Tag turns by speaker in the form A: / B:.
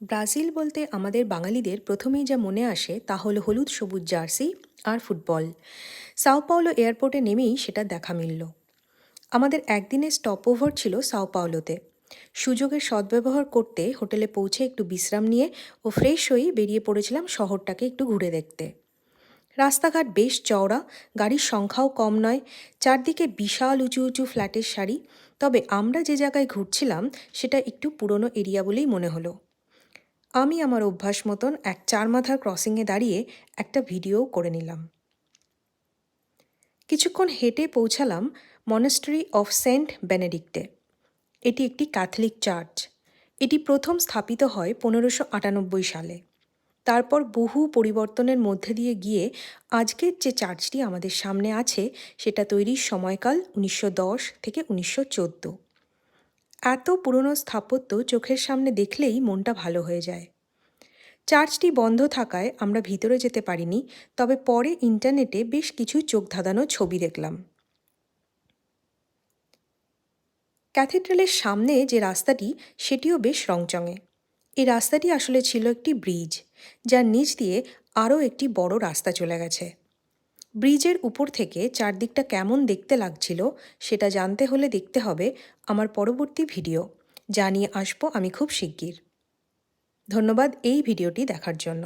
A: Brazil বলতে আমাদের বাঙালিদের প্রথমেই যা মনে আসে তা হলো হলুদ সবুজ জার্সি আর ফুটবল। সাও পাওলো এয়ারপোর্টে নেমেই সেটা দেখা মিলল। আমাদের একদিনের স্টপ ওভার ছিল সাও পাওলোতে। সুযোগের সদ্ব্যবহার করতে হোটেলে পৌঁছে একটু বিশ্রাম নিয়ে ও ফ্রেশ হয়েই বেরিয়ে পড়েছিলাম শহরটাকে একটু ঘুরে দেখতে। রাস্তাঘাট বেশ চওড়া, গাড়ির সংখ্যাও কম নয়, চারদিকে বিশাল উঁচু উঁচু ফ্ল্যাটের সারি, তবে আমরা যে জায়গায় ঘুরছিলাম সেটা একটু পুরনো এরিয়া বলেই মনে হলো। আমি আমার অভ্যাস মতন এক চার মাথার ক্রসিংয়ে দাঁড়িয়ে একটা ভিডিও করে নিলাম। কিছুক্ষণ হেঁটে পৌঁছালাম মনেস্ট্রি অফ সেন্ট বেনেডিক্টে এটি একটি ক্যাথলিক চার্চ এটি প্রথম স্থাপিত হয় পনেরোশো আটানব্বই সালে। তারপর বহু পরিবর্তনের মধ্যে দিয়ে গিয়ে আজকের যে চার্চটি আমাদের সামনে আছে, সেটা তৈরির সময়কাল উনিশশো দশ থেকে উনিশশো চোদ্দ। এত পুরনো স্থাপত্য চোখের সামনে দেখলেই মনটা ভালো হয়ে যায়। চার্চটি বন্ধ থাকায় আমরা ভিতরে যেতে পারিনি, তবে পরে ইন্টারনেটে বেশ কিছু চোখ ধাঁধানো ছবি দেখলাম। ক্যাথিড্রালের সামনে যে রাস্তাটি, সেটিও বেশ রংচঙে। এই রাস্তাটি আসলে ছিল একটি ব্রিজ, যার নিচ দিয়ে আরও একটি বড় রাস্তা চলে গেছে। ব্রিজের উপর থেকে চারদিকটা কেমন দেখতে লাগছিল সেটা জানতে হলে দেখতে হবে আমার পরবর্তী ভিডিও। জানিয়ে আসব আমি খুব শিগগির। ধন্যবাদ এই ভিডিওটি দেখার জন্য।